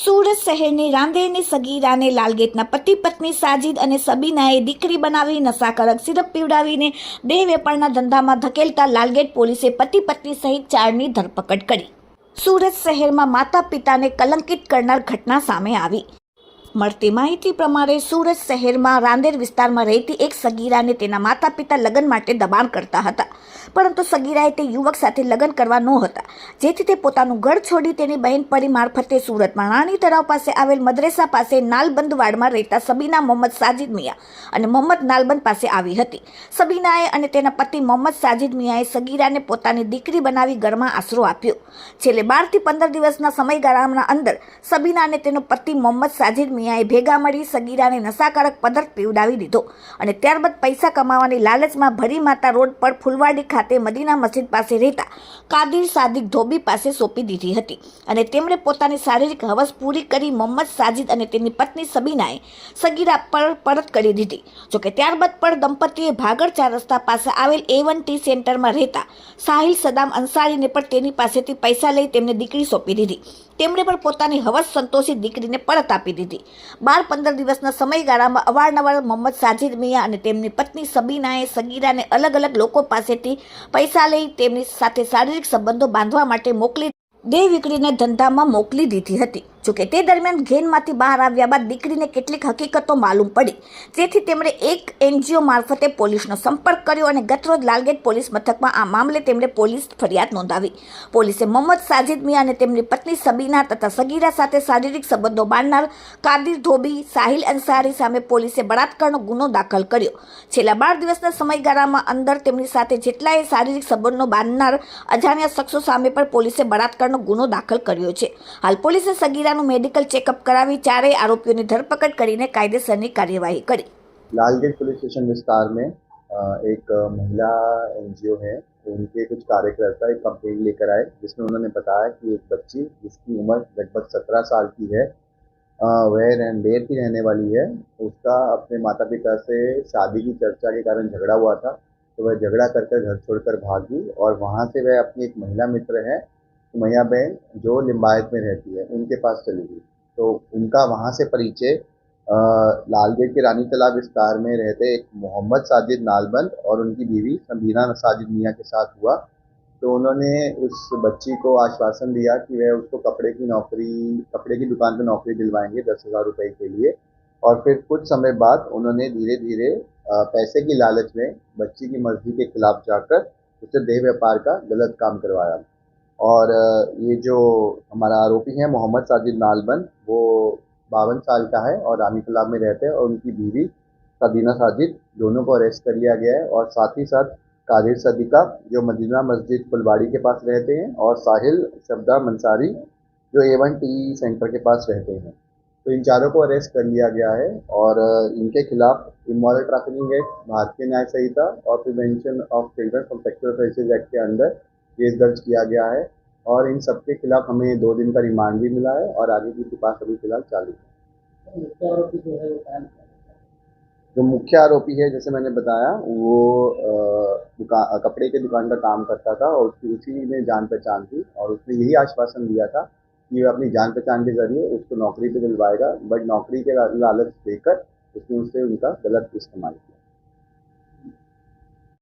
સુરત શહેરની રાંદેરની સગીરાને લાલગેટના પતિ પત્ની સાજિદ અને સબીનાએ દીકરી બનાવી નશાકારક સિરપ પીવડાવીને દેહ વેપારના ધંધામાં ધકેલતા લાલગેટ પોલીસે પતિ પત્ની સહિત ચારની ધરપકડ કરી. સુરત શહેરમાં માતા પિતાને કલંકિત કરનાર ઘટના સામે આવી. મળતી માહિતી પ્રમાણે સુરત શહેરમાં રાંદેર વિસ્તારમાં રહેતી એક સગીરાને તેના માતા પિતા લગ્ન માટે દબાણ કરતા હતા. પરંતુ સગીરાએ તે યુવક સાથે લગ્ન કરવા નહોતા જેથી તે પોતાનું ઘર છોડી તેની બહેનપણી મારફતે સુરતમાં રાણી તળાવ પાસે આવેલ મદ્રેસા પાસે નાલબંધ વાડમાં રહેતા સબીના મોહમ્મદ સાજિદ મિયા અને મોહમ્મદ નાલબંધ પાસે આવી હતી. સબીનાએ અને તેના પતિ મોહમ્મદ સાજિદ મિયાએ સગીરાને પોતાની દીકરી બનાવી ઘરમાં આશરો આપ્યો. છેલ્લે બારથી પંદર દિવસના સમયગાળાના અંદર સબીના અને તેનો પતિ મોહમ્મદ સાજિદ મિયાએ ભેગા મળી સગીરાને નશાકારક પદાર્થ પીવડાવી દીધો અને ત્યારબાદ પૈસા કમાવાની લાલચમાં ભરી માતા રોડ પર ફુલવાડી ખાતે મદીના મસ્જિદ પાસે રહેતા કાદિર સાદિક ધોબી પાસે સોંપી દીધી હતી અને તેમણે પોતાની શારીરિક હવસ પૂરી કરી મોહમ્મદ સાજિદ અને તેની પત્ની સબીનાએ સગીરા પર પરત કરી દીધી. જોકે ત્યારબાદ પણ દંપતીએ ભાગળ ચાર રસ્તા પાસે આવેલ એ વન ટી સેન્ટરમાં રહેતા સાહિલ સદામ અંસારીને પણ તેની પાસેથી પૈસા લઈ તેમને દીકરી સોંપી દીધી. તેમણે પણ પોતાની હવસ સંતોષી દીકરીને પરત આપી દીધી. બાર પંદર દિવસના સમયગાળામાં અવારનવાર મોહમ્મદ સાજિદ મિયા અને તેમની પત્ની સબીનાએ સગીરાને અલગ અલગ લોકો પાસેથી પૈસા લઈ તેમની સાથે શારીરિક સંબંધો બાંધવા માટે મોકલી દેહ વિકળીને ધંધામાં મોકલી દીધી હતી. જોકે તે દરમિયાન ઘેનમાંથી બહાર આવ્યા બાદ દીકરીને કેટલીક હકીકતો માલુમ પડી. તેથી તેમણે એક એનજીઓ મારફતે પોલીસનો સંપર્ક કર્યો અને ગતરોજ લાલગેટ પોલીસ મથકમાં આ મામલે તેમણે પોલીસ ફરિયાદ નોંધાવી. પોલીસે મોહમ્મદ સાજિદ મિયા અને તેમની પત્ની સબીના તથા સગીરા સાથે શારીરિક સંબંધો બાંધનાર કાદિર ધોબી, સાહિલ અંસારી સામે પોલીસે બળાત્કારનો ગુનો દાખલ કર્યો. છેલ્લા બાર દિવસના સમયગાળામાં અંદર તેમની સાથે જેટલાએ શારીરિક સંબંધો બાંધનાર અજાણ્યા શખ્સો સામે પણ પોલીસે બળાત્કારનો ગુનો દાખલ કર્યો છે. હાલ પોલીસે સગીરાનું મેડિકલ ચેકઅપ કરાવી ચારેય આરોપીઓની ધરપકડ કરીને કાયદેસરની કાર્યવાહી કરી लालगंज पुलिस स्टेशन विस्तार में अ, एक अ, महिला एनजीओ है उनके कुछ कार्यकर्ता एक कंप्लेंट लेकर आए जिसमें उन्होंने बताया कि एक बच्ची जिसकी उम्र लगभग सत्रह साल की है अ, वह रैनडेर की रहने वाली है उसका अपने माता पिता से शादी की चर्चा के कारण झगड़ा हुआ था तो वह झगड़ा कर कर घर छोड़कर भागी और वहाँ से वह अपनी एक महिला मित्र है मैया बहन जो लिम्बायत में रहती है, उनके पास चली गई। तो उनका वहाँ से परिचय लालगेट के रानी तालाब विस्तार में रहते एक मोहम्मद साजिद नालबंद और उनकी बीवी सबीना साजिद मियाँ के साथ हुआ। तो उन्होंने उस बच्ची को आश्वासन दिया कि वह उसको कपड़े की नौकरी, कपड़े की दुकान पर नौकरी दिलवाएँगे दस हज़ार रुपये के लिए। और फिर कुछ समय बाद उन्होंने धीरे धीरे पैसे की लालच में बच्ची की मर्ज़ी के खिलाफ जाकर उसे देह व्यापार का गलत काम करवाया। और ये जो हमारा आरोपी है, मोहम्मद साजिद नालबंद वो बावन साल का है और रानी तालाब में रहते हैं और उनकी बीवी सबीना साजिद, दोनों को अरेस्ट कर लिया गया है और साथ ही साथ कादिर सदीका, जो मदीना मस्जिद फुलबाड़ी के पास रहते हैं और साहिल शब्दा मंसारी, जो ए वन टी सेंटर के पास रहते हैं। तो इन चारों को अरेस्ट कर लिया गया है और इनके खिलाफ इमोरल ट्रैफिकिंग एक्ट भारतीय न्याय संहिता और prevention of children from offences act के अंदर केस दर्ज किया गया है और इन सबके खिलाफ हमें दो दिन का रिमांड भी मिला है और आगे की तपास अभी फ़िलहाल चालू है। मुख्य आरोपी जो मुख्य आरोपी है जैसे मैंने बताया वो दुकान कपड़े के दुकान का काम करता था और उसकी उसी में जान पहचान थी और उसने यही आश्वासन दिया था कि वह अपनी जान पहचान के ज़रिए उसको नौकरी पे दिलवाएगा बट नौकरी के लालच देकर उसने उससे उनका गलत इस्तेमाल किया।